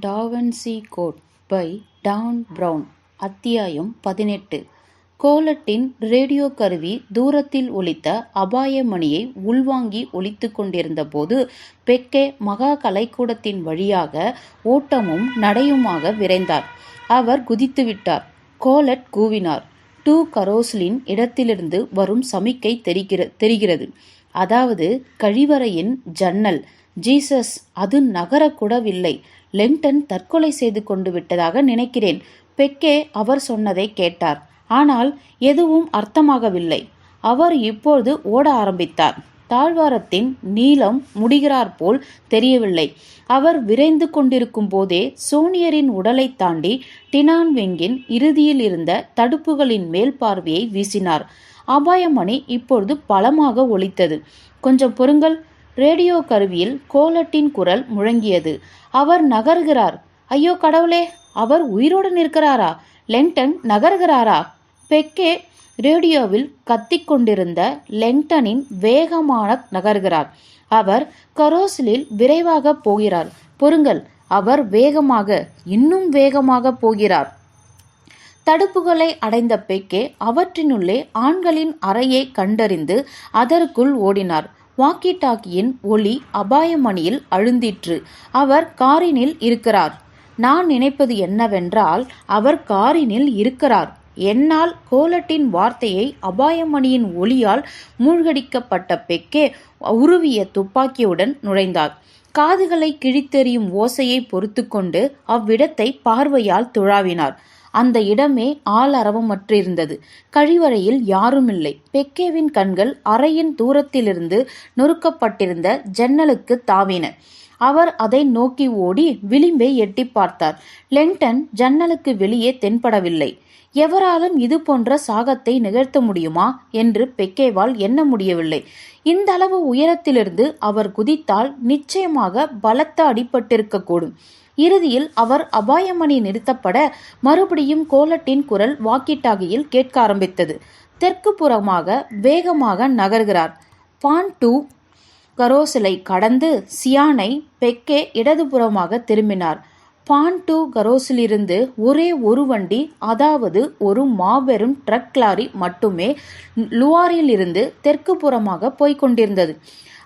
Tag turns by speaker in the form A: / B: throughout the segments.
A: Da Vinci code by Dan Brown அத்தியாயம் பதினெட்டு. கோலட்டின் radio கருவி தூரத்தில் ஒலித்த அபாய மணியை உள்வாங்கி ஒலித்துக் கொண்டிருந்தபோது பெக்கே மகா கலைக்கூடத்தின் வழியாக ஓட்டமும் நடையுமாக விரைந்தார். அவர் குதித்துவிட்டார். கோலட் கூவினார். டூ கரோஸ்லின் இடத்திலிருந்து வரும் சமிக்கை தெரிகிற தெரிகிறது. அதாவது கழிவறையின் ஜன்னல். ஜீசஸ் அது நகரக்கூடவில்லை. லெங்டன் தற்கொலை செய்து கொண்டு விட்டதாக நினைக்கிறேன். பெக்கே அவர் சொன்னதை கேட்டார். ஆனால் எதுவும் அர்த்தமாகவில்லை. அவர் இப்பொழுது ஓட ஆரம்பித்தார். தாழ்வாரத்தின் நீளம் முடிகிறார் போல் தெரியவில்லை. அவர் விரைந்து கொண்டிருக்கும் போதே சோனியரின் உடலை தாண்டி டினான்வெங்கின் இறுதியில் இருந்த தடுப்புகளின் மேல் பார்வையை வீசினார். அபாயமணி இப்பொழுது பலமாக ஒலித்தது. கொஞ்சம் பொறுங்கள். ரேடியோ கருவியில் கோலட்டின் குரல் முழங்கியது. அவர் நகர்கிறார். ஐயோ கடவுளே அவர் உயிரோடு நிற்கிறாரா? லெங்டன் நகர்கிறாரா? பெக்கே ரேடியோவில் கத்திக்கொண்டிருந்த லெங்டனின் வேகமான நகர்கிறார். அவர் கரோசிலில் விரைவாக போகிறார். பொறுங்கள் அவர் வேகமாக இன்னும் வேகமாக போகிறார். தடுப்புகளை அடைந்த பெக்கே அவற்றினுள்ளே ஆண்களின் அறையை கண்டறிந்து அதற்குள் ஓடினார். வாக்கி டாக்கியின் ஒளி அபாயமணியில் அழுந்திற்று. அவர் காரினில் இருக்கிறார். நான் நினைப்பது என்னவென்றால் அவர் காரினில் இருக்கிறார். என்னால் கோலட்டின் வார்த்தையை அபாயமணியின் ஒளியால் மூழ்கடிக்கப்பட்ட பெக்கே உருவிய துப்பாக்கியுடன் நுழைந்தார். காதுகளை கிழித்தெறியும் ஓசையை பொறுத்து கொண்டு அவ்விடத்தை பார்வையால் துழாவினார். அந்த இடமே ஆள் அரவமற்றிருந்தது கழிவறையில் யாருமில்லை. பெக்கேவின் கண்கள் அறையின் தூரத்திலிருந்து நொறுக்கப்பட்டிருந்த ஜன்னலுக்கு தாவின. அவர் அதை நோக்கி ஓடி விளிம்பை எட்டி பார்த்தார். லெங்டன் ஜன்னலுக்கு வெளியே தென்படவில்லை. எவராலும் இது போன்ற சாகத்தை நிகழ்த்த முடியுமா? என்று பெக்கேவால் எண்ண முடியவில்லை. இந்த அளவு உயரத்திலிருந்து அவர் குதித்தால் நிச்சயமாக பலத்த அடிபட்டிருக்கக்கூடும். இறுதியில் அவர் அபாயமணி நிறுத்தப்பட மறுபடியும் கோலட்டின் குரல் வாக்கிட்டாகியில் கேட்க ஆரம்பித்தது. தெற்கு புறமாக வேகமாக நகர்கிறார். பான் டூ கரோசிலை கடந்து சியானை பெக்கே இடதுபுறமாக திரும்பினார். பான் டூ கரோஸிலிருந்து ஒரே ஒரு வண்டி அதாவது ஒரு மாபெரும் ட்ரக் லாரி மட்டுமே லுவாரியிலிருந்து தெற்கு புறமாக போய்கொண்டிருந்தது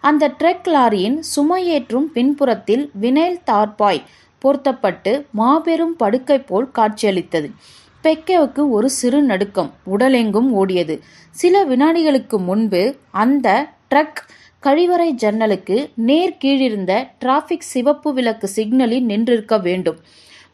A: அந்த ட்ரக் லாரியின் சுமையேற்றும் பின்புறத்தில் வினைல் தார்பாய் பொருத்தப்பட்டு மாபெரும் படுக்கை போல் காட்சியளித்தது. பெக்கேவுக்கு ஒரு சிறு நடுக்கம் உடலெங்கும் ஓடியது. சில வினாடிகளுக்கு முன்பு அந்த ட்ரக் கழிவறை ஜன்னலுக்கு நேர் கீழிருந்த டிராஃபிக் சிவப்பு விளக்கு சிக்னலில் நின்றிருக்க வேண்டும்.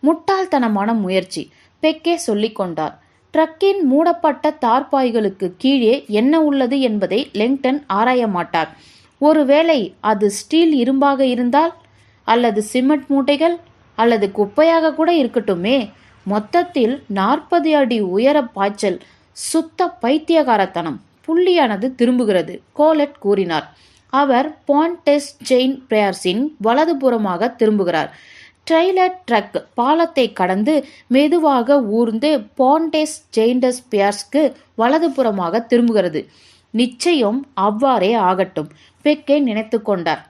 A: முட்டாள்தனமான முயற்சி பெக்கே சொல்லிக்கொண்டார் ட்ரக்கின் மூடப்பட்ட தார்பாய்களுக்கு கீழே என்ன உள்ளது என்பதை லெங்டன் ஆராய மாட்டார். ஒருவேளை அது ஸ்டீல் இரும்பாக இருந்தால் அல்லது சிமெண்ட் மூட்டைகள் அல்லது குப்பையாக கூட இருக்கட்டுமே. மொத்தத்தில் நாற்பது அடி உயர பாய்ச்சல் சுத்த பைத்தியகாரத்தனம் புள்ளியானது திரும்புகிறது கோலட் கூறினார். அவர் பான்டெஸ் ஜெயின் பிரேயர்ஸின் வலதுபுறமாக திரும்புகிறார். ட்ரெய்லர் ட்ரக் பாலத்தை கடந்து மெதுவாக ஊர்ந்து பாண்டேஸ் ஜெயின்டஸ் பியர்ஸ்க்கு வலதுபுறமாக திரும்புகிறது. நிச்சயம் அவ்வாறே ஆகட்டும் பெக்கே நினைத்து கொண்டார்.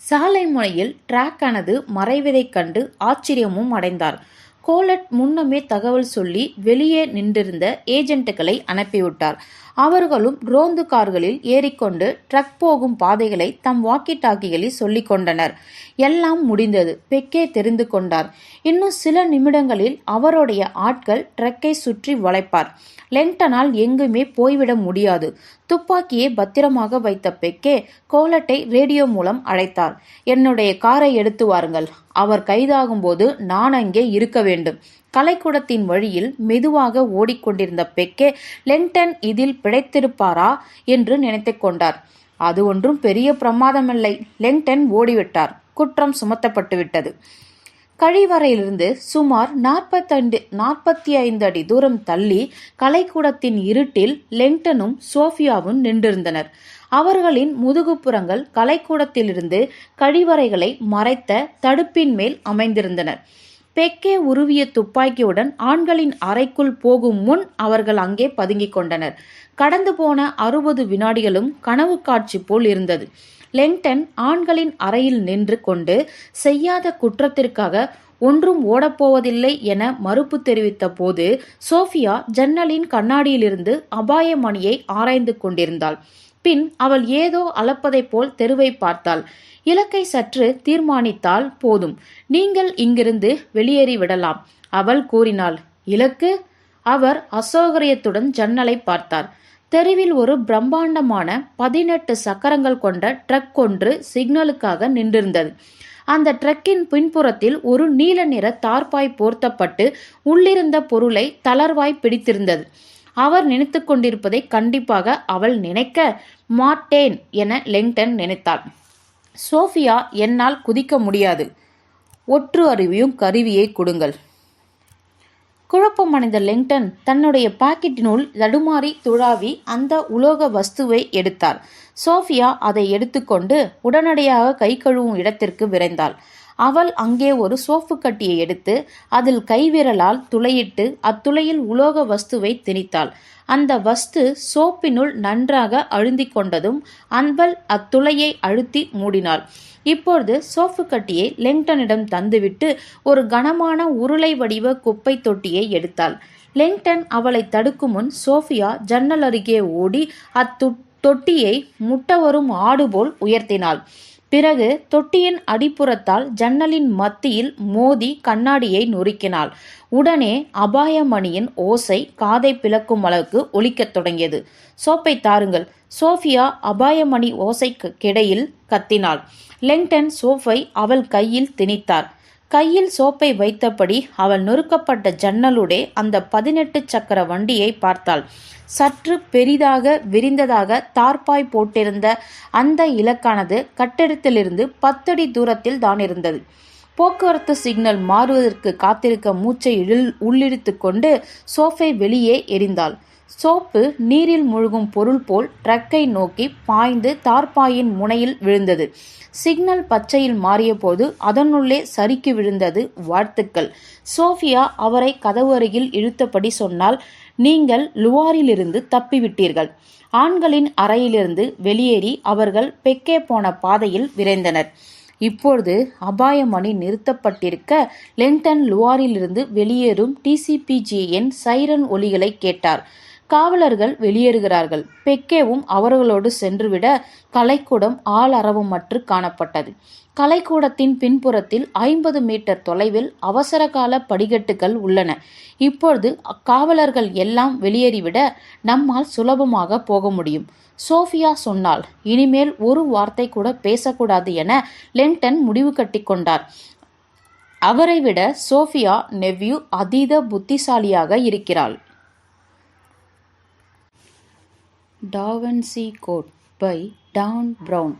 A: சாலை முனையில் டிராக்கானது மறைவதைக் கண்டு ஆச்சரியமும் அடைந்தார். கோலட் முன்னமே தகவல் சொல்லி வெளியே நின்றிருந்த ஏஜென்ட்டுகளை அனுப்பிவிட்டார். அவர்களும் ரோந்து கார்களில் ஏறிக்கொண்டு ட்ரக் போகும் பாதைகளை தம் வாக்கி டாக்கிகளில் சொல்லிக் கொண்டனர். எல்லாம் முடிந்தது. பெக்கே தெரிந்து கொண்டார். இன்னும் சில நிமிடங்களில் அவருடைய ஆட்கள் ட்ரக்கை சுற்றி வளைப்பார். லெங்டனால் எங்குமே போய்விட முடியாது. துப்பாக்கியை பத்திரமாக வைத்த பெக்கே கோலட்டை ரேடியோ மூலம் அழைத்தார். என்னுடைய காரை எடுத்து வாருங்கள். அவர் கைதாகும்போது நான் அங்கே இருக்க வேண்டும். கலைக்கூடத்தின் வழியில் மெதுவாக ஓடிக்கொண்டிருந்த பெக்கே லெங்டன் இதில் பிழைத்திருப்பாரா? என்று நினைத்து கொண்டார். அது ஒன்றும் பெரிய பிரமாதமில்லை. லெங்டன் ஓடிவிட்டார். குற்றம் சுமத்தப்பட்டுவிட்டது. கழிவறையிலிருந்து சுமார் நாற்பத்தைந்து நாற்பத்தி ஐந்து அடி தூரம் தள்ளி கலைக்கூடத்தின் இருட்டில் லெங்டனும் சோஃபியாவும் நின்றிருந்தனர். அவர்களின் முதுகுப்புறங்கள் கலைக்கூடத்திலிருந்து கழிவறைகளை மறைத்த தடுப்பின் மேல் அமைந்திருந்தனர். பெக்கே உருவிய துப்பாக்கியுடன் ஆண்களின் அறைக்குள் போகும் முன் அவர்கள் அங்கே பதுங்கிக் கொண்டனர். கடந்து போன அறுபது வினாடிகளும் கனவு காட்சி போல் இருந்தது. லெங்டன் ஆண்களின் அறையில் நின்று கொண்டு செய்யாத குற்றத்திற்காக ஒன்றும் ஓடப்போவதில்லை என மறுப்பு தெரிவித்த போது சோஃபியா ஜன்னலின் கண்ணாடியிலிருந்து அபாய மணியை ஆராய்ந்து கொண்டிருந்தாள். பின் அவள் ஏதோ அளப்பதைப் போல் தெருவை பார்த்தாள். இலக்கை சற்று தீர்மானித்தால் போதும். நீங்கள் இங்கிருந்து வெளியேறி விடலாம். அவள் கூறினாள் இலக்கு? அவர் அசௌகரியத்துடன் ஜன்னலை பார்த்தார். தெருவில் ஒரு பிரம்மாண்டமான பதினெட்டு சக்கரங்கள் கொண்ட ட்ரக் ஒன்று சிக்னலுக்காக நின்றிருந்தது. அந்த ட்ரக்கின் பின்புறத்தில் ஒரு நீல நிற தார்பாய் போர்த்தப்பட்டு உள்ளிருந்த பொருளை தளர்வாய் பிடித்திருந்தது. அவர் நினைத்து கொண்டிருப்பதை கண்டிப்பாக அவள் நினைக்க மாட்டேன் என லெங்டன் நினைத்தாள். சோஃபியா என்னால் குதிக்க முடியாது. ஒற்று அறிவியும் கருவியை கொடுங்கள். குழப்பமடைந்த லிங்டன் தன்னுடைய பாக்கெட்டினுள் தடுமாறி துழாவி அந்த உலோக வஸ்துவை எடுத்தார் சோஃபியா அதை எடுத்துக்கொண்டு உடனடியாக கை கழுவும் இடத்திற்கு விரைந்தாள். அவள் அங்கே ஒரு சோப்பு கட்டியை எடுத்து அதில் கைவிரலால் துளையிட்டு அத்துளையில் உலோக வஸ்துவை திணித்தாள். அந்த வஸ்து சோப்பினுள் நன்றாக அழுந்தி கொண்டதும் அன்பல் அத்துளையை அழுத்தி மூடினாள். இப்பொழுது சோப்பு கட்டியை லெங்டனிடம் தந்துவிட்டு ஒரு கனமான உருளை வடிவ குப்பை தொட்டியை எடுத்தாள். லெங்டன் அவளை தடுக்கும் முன் சோஃபியா ஜன்னல் அருகே ஓடி அத்து தொட்டியை முட்ட வரும் ஆடு போல் உயர்த்தினாள். பிறகு தொட்டியின் அடிப்புறத்தால் ஜன்னலின் மத்தியில் மோதி கண்ணாடியை நொறுக்கினாள். உடனே அபாயமணியின் ஓசை காதை பிளக்கும் அளவுக்கு ஒலிக்கத் தொடங்கியது. சோப்பை தாருங்கள். சோஃபியா அபாயமணி ஓசைக்கு கிடையில் கத்தினாள். லெங்டன் சோஃபை அவள் கையில் திணித்தார் கையில் சோப்பை வைத்தபடி அவள் நொறுக்கப்பட்ட ஜன்னலுடே அந்த பதினெட்டு சக்கர வண்டியை பார்த்தாள். சற்று பெரிதாக விரிந்ததாக தார்பாய் போட்டிருந்த அந்த இலக்கானது கட்டிடத்திலிருந்து பத்தடி தூரத்தில் தான் இருந்தது. போக்குவரத்து சிக்னல் மாறுவதற்கு காத்திருக்க மூச்சை இழில் உள்ளிழுத்து கொண்டு சோஃபை வெளியே எரிந்தாள். சோப்பு நீரில் முழுகும் பொருள் போல் ட்ரக்கை நோக்கி பாய்ந்து தார்பாயின் முனையில் விழுந்தது. சிக்னல் பச்சையில் மாறியபோது அதனுள்ளே சறுக்கி விழுந்தது வாழ்த்துக்கள். சோஃபியா அவரை கதவு அருகில் இழுத்தபடி சொன்னால் நீங்கள் லுவாரிலிருந்து தப்பிவிட்டீர்கள். ஆண்களின் அறையிலிருந்து வெளியேறி அவர்கள் பெக்கே போன பாதையில் விரைந்தனர். இப்பொழுது அபாயமணி நிறுத்தப்பட்டிருக்க லெங்டன் லுவாரிலிருந்து வெளியேறும் டிசிபிஜியின் சைரன் ஒலிகளை கேட்டார். காவலர்கள் வெளியேறுகிறார்கள். பெக்கேவும் அவர்களோடு சென்றுவிட கலைக்கூடம் ஆளரவமற்று காணப்பட்டது. கலைக்கூடத்தின் பின்புறத்தில் ஐம்பது மீட்டர் தொலைவில் அவசரகால படிக்கட்டுகள் உள்ளன. இப்பொழுது காவலர்கள் எல்லாம் வெளியேறிவிட நம்மால் சுலபமாக போக முடியும். சோஃபியா சொன்னால் இனிமேல் ஒரு வார்த்தை கூட பேசக்கூடாது என லென்டன் முடிவு கட்டி கொண்டார். அவரை விட சோஃபியா நெவ்யூ அதீத புத்திசாலியாக இருக்கிறாள். Da Vinci Code by Dan Brown